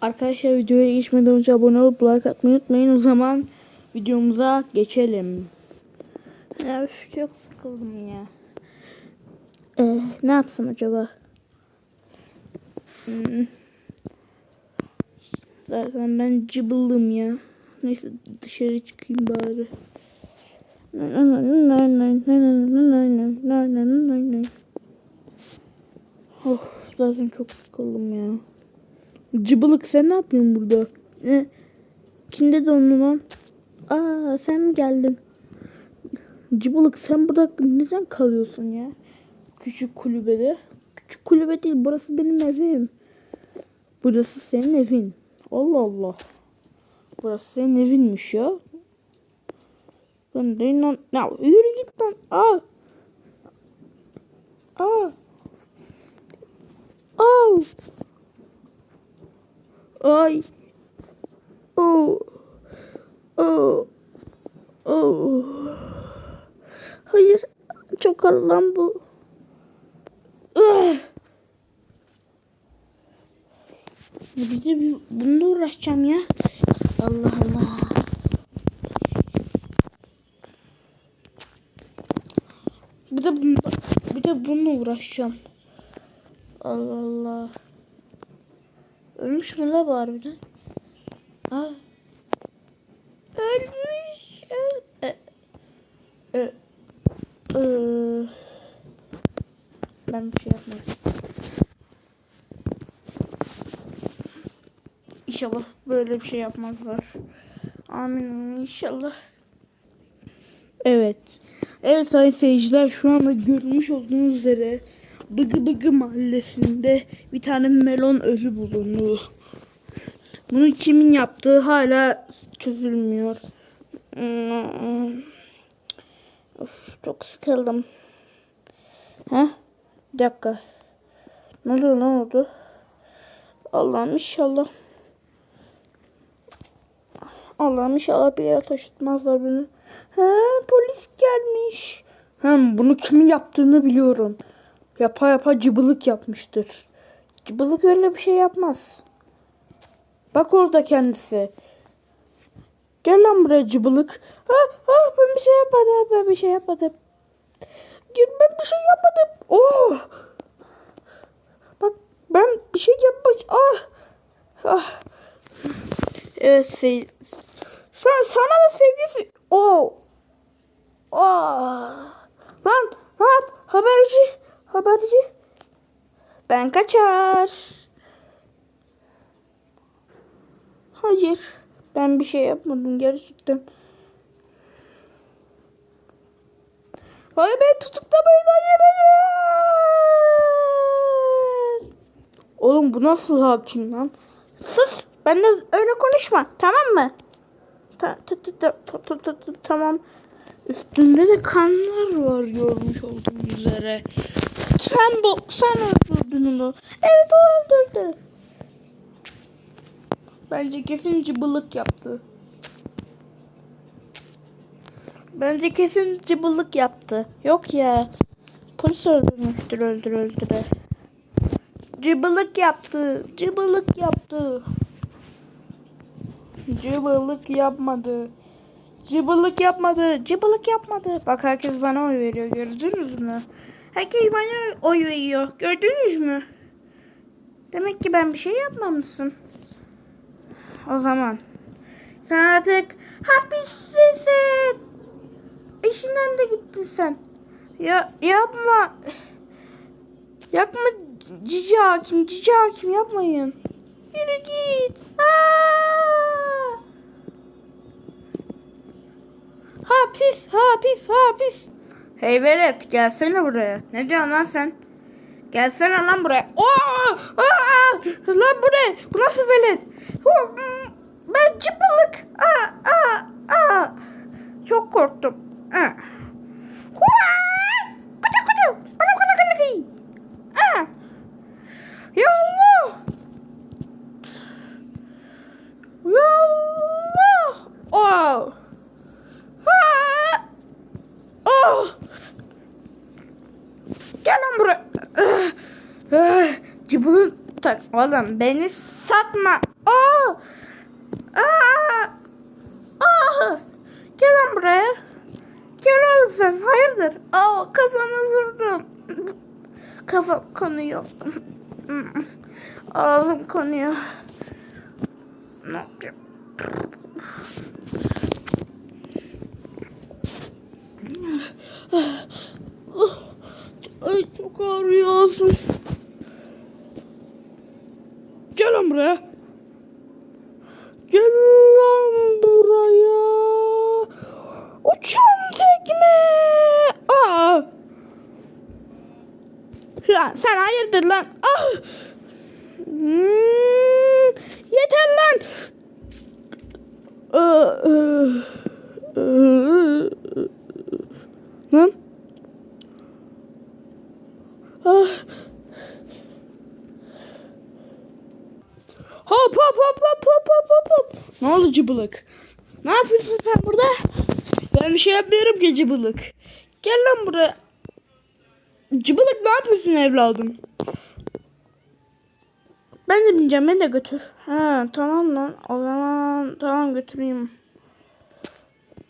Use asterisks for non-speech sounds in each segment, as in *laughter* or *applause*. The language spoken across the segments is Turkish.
Arkadaşlar videoya geçmeden önce abone olup like atmayı unutmayın. O zaman videomuza geçelim. Ya üf, çok sıkıldım ya. Ee, ne yapsam acaba? Hmm. Zaten ben cıbıldım ya. Neyse dışarı çıkayım bari. Oh, zaten çok sıkıldım ya. Cıbılık sen ne yapıyorsun burada? Ne? Kimde dondun lan? Aa sen mi geldin? Cıbılık sen burada neden kalıyorsun ya? Küçük kulübede. Küçük kulübe değil burası benim evim. Burası senin evin. Allah Allah. Burası senin evinmiş ya. Ben de inan... Ya yürü git lan. Aa. Aa. Aa. Ay. Oh. Oh. Oh. Hayır. Çok ağır lan bu. Ah. Bir de bununla uğraşacağım ya. Allah Allah. Bir de bununla, bir de bununla uğraşacağım. Allah Allah. Ölmüş mü la bu harbiden? Aa. Ölmüş. Öl e, e, e. Ben bir şey yapmadım. İnşallah böyle bir şey yapmazlar. Amin inşallah. Evet. Evet sayın seyirciler şu anda görmüş olduğunuz üzere Bıgı Bıgı mahallesinde bir tane melon ölü bulundu. Bunu kimin yaptığı hala çözülmüyor. Hmm. Of, çok sıkıldım. Ha? Bir dakika. Ne oluyor ne oldu? Allah'ım inşallah. Allah'ım inşallah bir yere taşıtmazlar beni. Ha, polis gelmiş. Hem bunu kimin yaptığını biliyorum. Yapa yapa cıbılık yapmıştır. Cıbılık öyle bir şey yapmaz. Bak orada kendisi. Gel lan buraya cıbılık. Ha, ha, ben bir şey yapmadım. Ben bir şey yapmadım. Ben bir şey yapmadım. Oh. Bak ben bir şey yapmış. Ah. Ah. Evet şey. Sen sana da sevgisi. Oh. Oh. Lan yap? Haberci. Haberci. Ben kaçar. Hayır. Ben bir şey yapmadım gerçekten. Hayır beni tutuklamayın hayır hayır. Oğlum bu nasıl hakim lan? Sus. Benimle öyle konuşma. Tamam mı? Ta, ta, ta, ta, ta, ta, ta, ta, tamam. Üstünde de kanlar var görmüş olduğum üzere. Sen bu sen öldürdün onu. Evet o öldürdü. Bence kesin cıbılık yaptı. Bence kesin cıbılık yaptı. Yok ya. Polis öldürmüştür öldür öldüre. Cıbılık yaptı. Cıbılık yaptı. Cıbılık yapmadı. Cıbılık yapmadı. Cıbılık yapmadı. Bak herkes bana oy veriyor. Gördünüz mü? Herkes bana oy veriyor. Gördünüz mü? Demek ki ben bir şey yapmamışsın. O zaman. Sen artık hapissin. İşinden de gittin sen. Ya yapma. Yapma cici hakim. Cici hakim yapmayın. Yürü git. Aa! Hapis, hapis, hapis. Hey velet gelsene buraya. Ne diyorsun lan sen? Gelsene lan buraya. Oo! Aa! Lan bu ne? Bu nasıl velet? Hmm, Ben cıpılık. Aa, aa, aa. Çok korktum. Aa. Kutu kutu. Bana bana bana bana. Aa. Ya Allah. Ya Allah. Oh. Ha! Oh! Gel lan tak. Oğlum beni satma. Aa! Aa! Aa! Gel lan buraya. Gel oğlum sen. Hayırdır? Aa kafana vurdum. Kafam kanıyor. Ağzım kanıyor. Ne yapayım? Ay çok ağrıyor ağzım. Gel lan buraya. Gel lan buraya. Uçan tekme. Aa. Ya sen hayırdır lan? Ah. Hmm, yeter lan. Aa, aa. Lan. Ne oldu cıbılık? Ne yapıyorsun sen burada? Ben bir şey yapmıyorum ki cıbılık. Gel lan buraya. Cıbılık ne yapıyorsun evladım? Ben de bineceğim beni de götür. Ha tamam lan o zaman tamam götüreyim.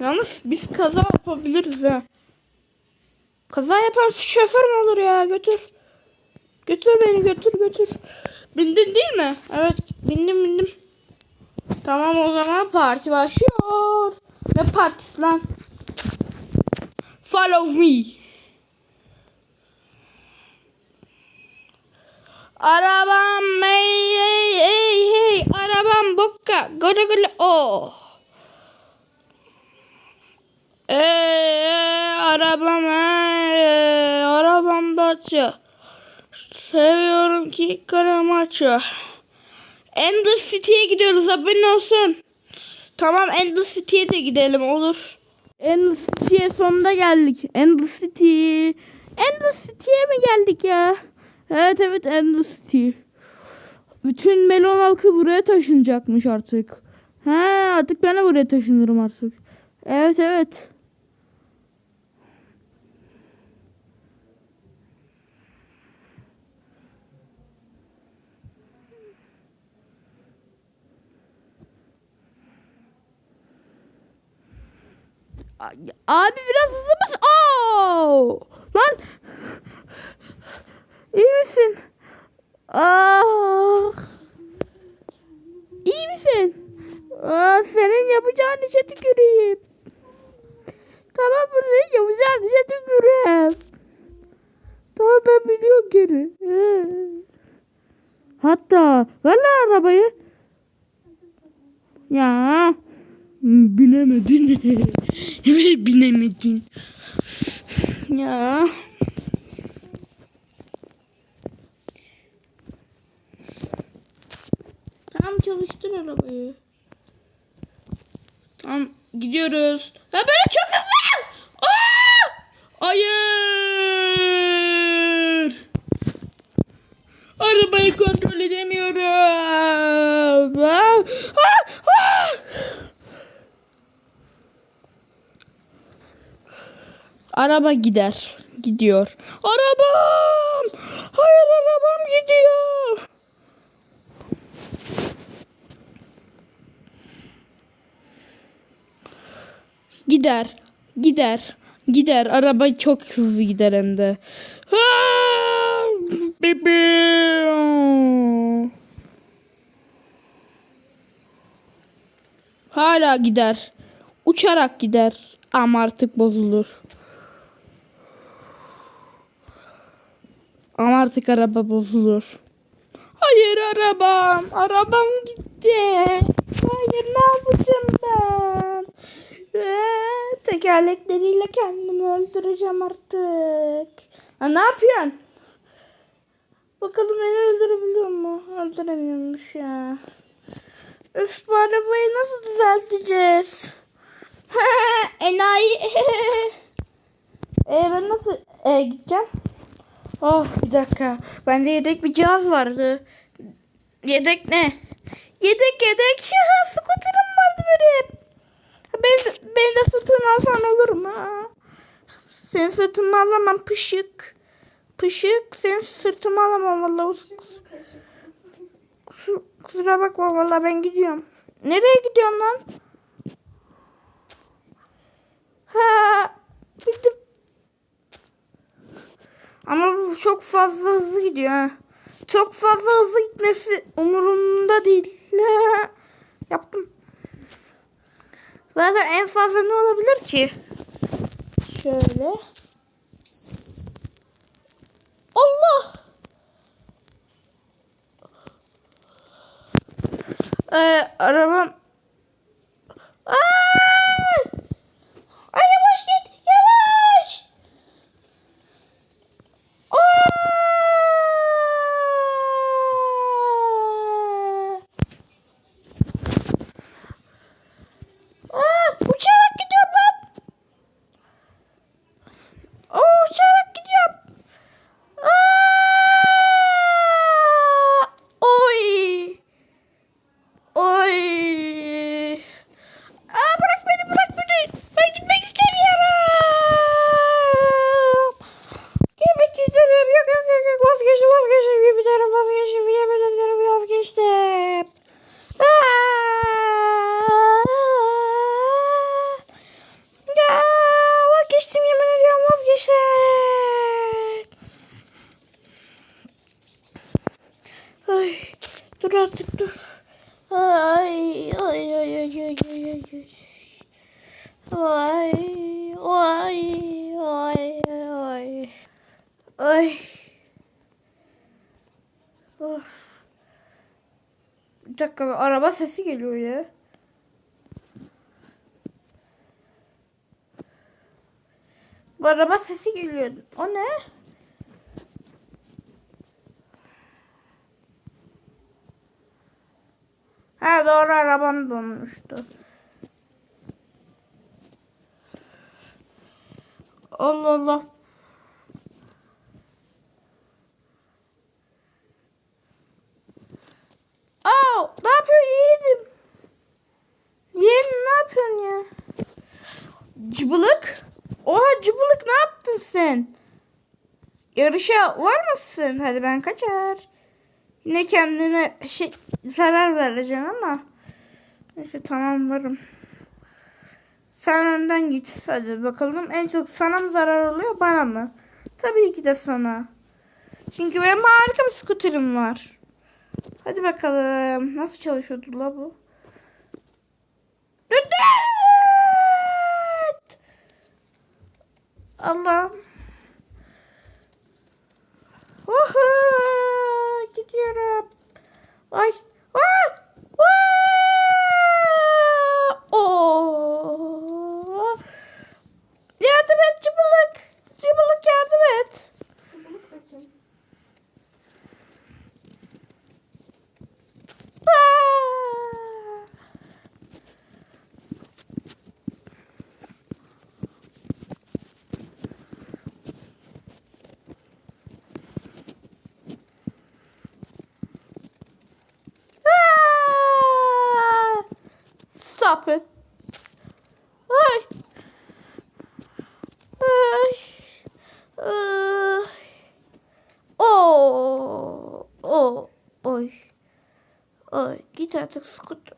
Yalnız biz kaza yapabiliriz ha. Kaza yapan şoför mü olur ya götür. Götür beni götür götür. Bindin değil mi? Evet bindim bindim. Tamam o zaman parti başlıyor. Ne partisi lan? Follow me. Arabam hey hey hey hey arabam bokka gole gole o. Eee arabam eee arabam Dacia. Seviyorum ki karamaça. Endless City'ye gidiyoruz haberin olsun. Tamam Endless City'ye de gidelim olur. Endless City'ye sonunda geldik. Endless City. Endless City'ye mi geldik ya? Evet evet Endless City. Bütün melon halkı buraya taşınacakmış artık. He artık ben de buraya taşınırım artık. Evet evet. Abi biraz hızlı mısın? Oo! Lan! İyi misin? Ah! İyi misin? Aa, senin yapacağın işe tüküreyim. Tamam mı? Senin yapacağın işe tüküreyim. Tamam ben biliyorum geri. Hatta ver lan arabayı. Ya. Binemedin. Evet *laughs* binemedin. Ya. Tamam çalıştır arabayı. Tamam gidiyoruz. Ha böyle çok hızlı. Aa! Hayır. Arabayı kontrol edemiyorum. Ah! Ah! Ah! Araba gider. Gidiyor. Arabam! Hayır arabam gidiyor. Gider. Gider. Gider. Araba çok hızlı gider hem de. Hala gider. Uçarak gider. Ama artık bozulur. Ama artık araba bozulur. Hayır arabam. Arabam gitti. Hayır ne yapacağım ben? Ee, tekerlekleriyle kendimi öldüreceğim artık. Ha, ne yapıyorsun? Bakalım beni öldürebiliyor mu? Öldüremiyormuş ya. Öf bu arabayı nasıl düzelteceğiz? *laughs* Enayi. *laughs* e, ben nasıl e, gideceğim? Oh bir dakika. Bende yedek bir cihaz vardı. Yedek ne? Yedek yedek. *laughs* Skuterim vardı benim. Ben, ben de sırtını alsan olur mu? Senin sırtını alamam pışık. Pışık senin sırtımı alamam vallahi. Kusura bakma valla ben gidiyorum. Nereye gidiyorsun lan? Ha, bildim. Ama bu çok fazla hızlı gidiyor. Çok fazla hızlı gitmesi umurumda değil. Yaptım. Zaten en fazla ne olabilir ki? Şöyle. Allah! Ee, arabam... Ay! Ay yavaş git, yavaş! Aa! Aa, uçarak gidiyorum lan. Oo, uçarak gidiyorum. Aa! Oy. Oy. Aa, bırak beni, bırak beni. Ben gitmek istemiyorum. Gitmek istemiyorum. Yok yok yok. yok. Vazgeçtim, vazgeçtim. Yemin ederim vazgeçtim. Yemin ederim vazgeçtim. Aa! Ya vazgeçtim yemin ediyorum vazgeçtim. Ay dur artık dur. Ay ay ay ay ay ay ay. Ay ay ay ay. Ay. Of. Bir dakika araba sesi geliyor ya. Bu araba sesi geliyor. O ne? Ha doğru arabam donmuştu. Allah Allah. Aa, ne yapıyorsun yeğenim? Yeğenim ne yapıyorsun ya? Cıbılık? Oha cıbılık ne yaptın sen? Yarışa var mısın? Hadi ben kaçar. Yine kendine şey zarar vereceksin ama. Neyse tamam varım. Sen önden git. Hadi bakalım en çok sana mı zarar oluyor bana mı? Tabii ki de sana. Çünkü benim harika bir skuterim var. Hadi bakalım. Nasıl çalışıyordu la bu? Dört! Allah'ım. Oha! Gidiyorum. Ay. Aa! Aa! Oo! Yardım et cıbılık. Cıbılık yardım et. Çubuk da kim? Aa! Ah! Stop it. Ay. Ay. Ay. Oo. Oo. Oy. Ay. Git artık scooter.